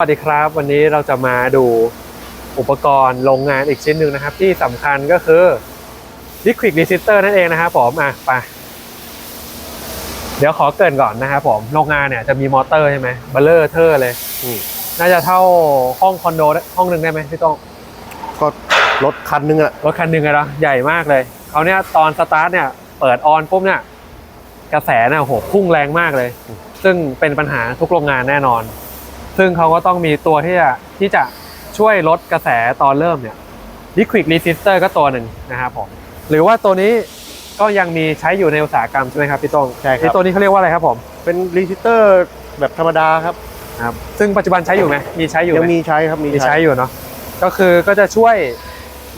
สวัสดีครับวันนี้เราจะมาดูอุปกรณ์โรงงานอีกชิ้นหนึ่งนะครับ ที่สำคัญก็คือ Liquid Resistor นั่นเองนะครับผมอะไปเดี๋ยวขอเกรินก่อนนะครับผมโรงงานเนี่ยจะมีมอเตอร์ใช่ไหมเบลเลอร์เทอร์เลยอืมน่าจะเท่าห้องคอนโดได้ห้องหนึ่งได้ไหมพี่ต้องก็รถคันนึงอะรถคันหนึ่งอะเนาะใหญ่มากเลยเขาวเนี่ยตอนสตาร์ทเนี่ยเปิดออนปุ๊บเนี่ยกระแสเนี่ยโหพุ่งแรงมากเลย ซึ่งเป็นปัญหาทุกโรงงานแน่นอน ซึ่งเขาก็ต้องมีตัวที่จะที่จะช่วยลดกระแสตอนเริ่มเนี่ย Liquid Resistor ก็ตัวหนึ่งนะครับผม หรือว่าตัวนี้ก็ยังมีใช้อยู่ในอุตสาหกรรมใช่ไหมครับพี่ต้องใช่ครัที่บตัวนี้เขาเรียกว่าอะไรครับผมเป็นรีซิสเตอร์แบบธรรมดาครับ ครับ ซึ่งปัจจุบันใช้อยู่ไหมมีใช้อยู่ยัไหมงมีใช้ครับมีมีใช้อยู่เนาะก็คือก็จะช่วย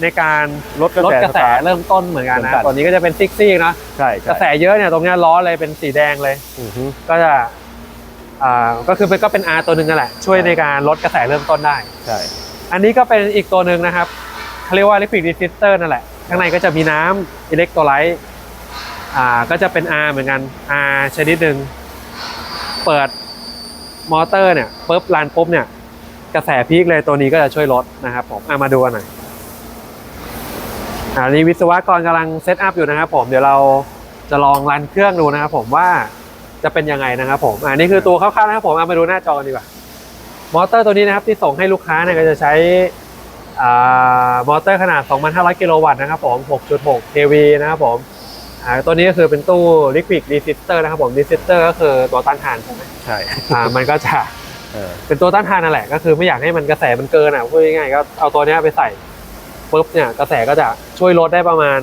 ในการลดกระลดแสกระแสสตาร์ท เริ่มต้นเหมือนกันเหมืนะอนกันตัวนี้ก็จะเป็นซิกซี่เนาะใช่กใช่ระแสเยอะเนี่ยตรงเนี้ยล้อเลยเป็นสีแดงเลย อือฮึก็จะอ่า ก็คือเป็นก็เป็น R ตัวหนึ่งนั่นแหละ ช่วยในการลดกระแสเริ่มต้นได้ ใช่ อันนี้ก็เป็นอีกตัวหนึ่งนะครับเขาเรียกว่า liquid resistor นั่นแหละ ข้างในก็จะมีน้ำอิเล็กโทรไลต์อ่าก็จะเป็น R เหมือนกัน R ชนิดหนึ่งเปิดมอเตอร์เนี่ยปุ๊บรันปุ๊บเนี่ย กระแสพีคเลยตัวนี้ก็จะช่วยลดนะครับผมอะมาดูกันหน่อยอ่านี่วิศวกรกำลังเซตอัพอยู่นะครับผมเดี๋ยวเราจะลองรันเครื่องดูนะครับผมว่า จะเป็นยังไงนะครับผมอ่านี่คือตัวคร่าวๆนะครับผมเอามาดูหน้าจอกันดีกว่ามอเตอร์ตัวนี้นะครับที่ส่งให้ลูกค้าเนี่ยก็จะใช้อ่ามอเตอร์ขนาด 2,500 กิโลวัตต์นะครับผม 6.6 kV นะครับผมอ่าตัวนี้ก็คือเป็นตู้ liquid resistor นะครับผม resistor ก็คือตัวต้านทานใช่ไหมใช่อ่ามันก็จะเออเป็นตัวต้านทานนั่นแหละก็คือไม่อยากให้มันกระแสมันเกินอะพูดง่ายๆก็เอาตัวเนี้ยไปใส่ปุ๊บเนี่ยกระแสก็จะช่วยลดได้ประมาณ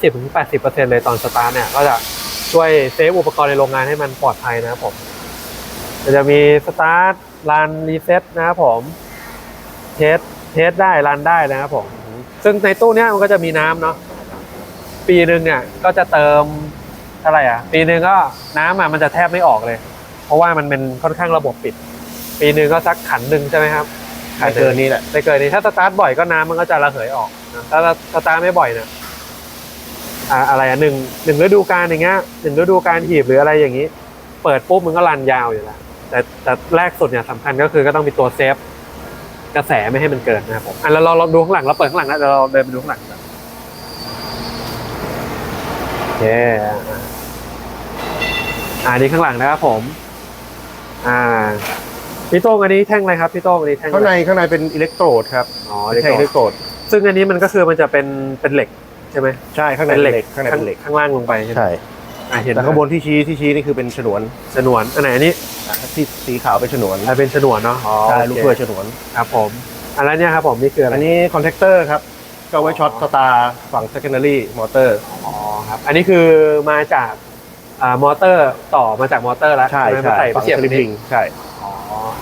50-80%เลยตอนสตาร์ทเนี่ยก็จะ ช่วยเซฟอุปกรณ์ในโรงงานให้มันปลอดภัยนะครับผมมันจะมีสตาร์ทรันรีเซ็ตนะครับผมเทสเทสได้รันได้นะครับผม ซึ่งในตู้เนี้ยมันก็จะมีน้ำเนาะปีหนึ่งเนี่ยก็จะเติมเท่าไหร่อะ ปีหนึ่งก็น้ำอะมันจะแทบไม่ออกเลย เพราะว่ามันเป็นค่อนข้างระบบปิด ปีหนึ่งก็สักขันหนึ่งใช่ไหมครับไม่เกินนี้แหละไม่เกินนี้ถ้าสตาร์ทบ่อยก็น้ำมันก็จะระเหยออกนะถ้าสตาร์ทไม่บ่อยเนี่ย อ่าอะไรอะหนึ่งหนึ่งฤดูกาลอย่างเงี้ยหนึ่งฤดูกาลหีบหรืออะไรอย่างงี้ เปิดปุ๊บมันก็รันยาวอยู่แล้วแต่แต่แรกสุดเนี่ยสำคัญก็คือก็ต้องมีตัวเซฟกระแสไม่ให้มันเกิดนะครับผมอะแล้วเราเราดูข้างหลังเราเปิดข้างหลังนะเดี๋ยวเราเดินไปดูข้างหลังกันโอเคอะอ่านี่ข้างหลังนะครับผม อ่าพี่โต้งอันนี้แท่งอะไรครับพี่โต้งอันนี้แท่งอะไรข้างในข้างในเป็นอิเล็กโทรดครับอ๋อไม่ใช่อิเล็กโทรดซึ่งอันนี้มันก็คือมันจะเป็นเป็นเหล็ก ใช่ไหมใช่ข้างในเป็นเป็นเหเหล็ล็กกข้างในเป็นเหล็กข้างล่างลงไปใช่ไหมใช่อ่าเห็นแต่ข้างบนที่ชี้ที่ชี้นี่คือเป็นฉนวนฉนวนอันไหนอันนี้อะที่สีขาวเป็นฉนวนอ่าเป็นฉนวนเนาะอ๋อใช่โอเคลูกเพื่อฉนวนครับผมอันนั้นเนี่ยครับผมนี่คืออะไรอันนี้คอนแทคเตอร์ครับก็ไว้ช็อตสตาร์ฝั่ง secondary มอเตอร์อ๋อครับอันนี้คือมาจากอ่ามอเตอร์ต่อมาจากมอเตอร์แล้วใช่ไหมมาใช่ใส่ไปฝั่งเสียบสลิปนี่ลิงใช่อ๋อ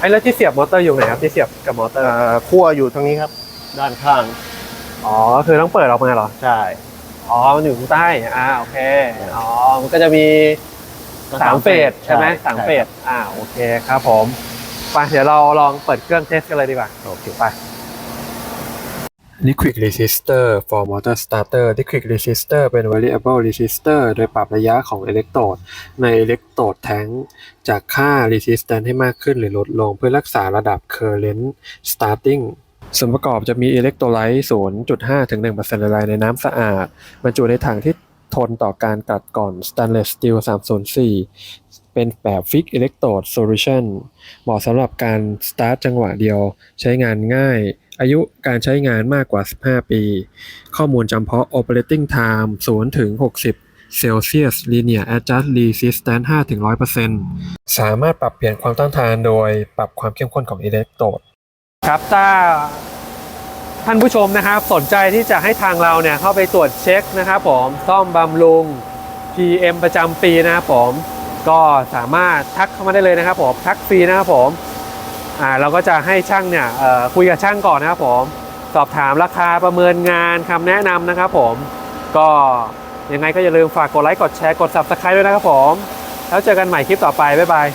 ไอ้แล้วที่เสียบมอเตอร์อยู่ไหนครับที่เสียบกับมอเตอร์อ่าขั้วอยู่ทางนี้ครับ ด้านข้าง อ๋อก็คือต้องเปิดออกมาเหรอ ใช่อ๋อ มันอยู่ข้างใต้ อ่า โอเค อ๋อ มันก็จะมีสามเฟสใช่ไหมสามเฟส อ่า โอเคครับผม ไป เดี๋ยวเราลองเปิดเครื่องเทสกันเลยดีกว่า โอเค ไป Liquid Resistor for Motor Starter Liquid Resistor เป็น Variable Resistor โดยปรับระยะของอิเล็กโตรดในอิเล็กโตรดแทงจากค่า Resistance ให้มากขึ้นหรือลดลงเพื่อรักษาระดับ Current Starting ส่วนประกอบจะมีอิเล็กโทรไลต์ 0.5 ถึง 1%ละลายในน้ำสะอาดบรรจุในถังที่ทนต่อการกัดก่อน Stainless Steel 304 เป็นแบบ Fixed Electrode Solution เหมาะสำหรับการสตาร์ทจังหวะเดียว ใช้งานง่าย อายุการใช้งานมากกว่า 15 ปี ข้อมูลจำเพาะ Operating Time 0 ถึง 60 Celsius Linear Adjust Resistance 5ถึง100%สามารถปรับเปลี่ยนความต้านทานโดยปรับความเข้มข้นของอิเล็กโตรด ครับถ้าท่านผู้ชมนะครับ สนใจที่จะให้ทางเราเนี่ยเข้าไปตรวจเช็คนะครับผมซ่อมบำรุง PM ประจำปีนะครับผมก็สามารถทักเข้ามาได้เลยนะครับผมทักฟรีนะครับผมอ่าเราก็จะให้ช่างเนี่ยคุยกับช่างก่อนนะครับผมสอบถามราคาประเมินงานคำแนะนำนะครับผมก็ยังไงก็อย่าลืมฝากกดไลค์กดแชร์กด subscribe ด้วยนะครับผม แล้วเจอกันใหม่คลิปต่อไป บ๊ายบาย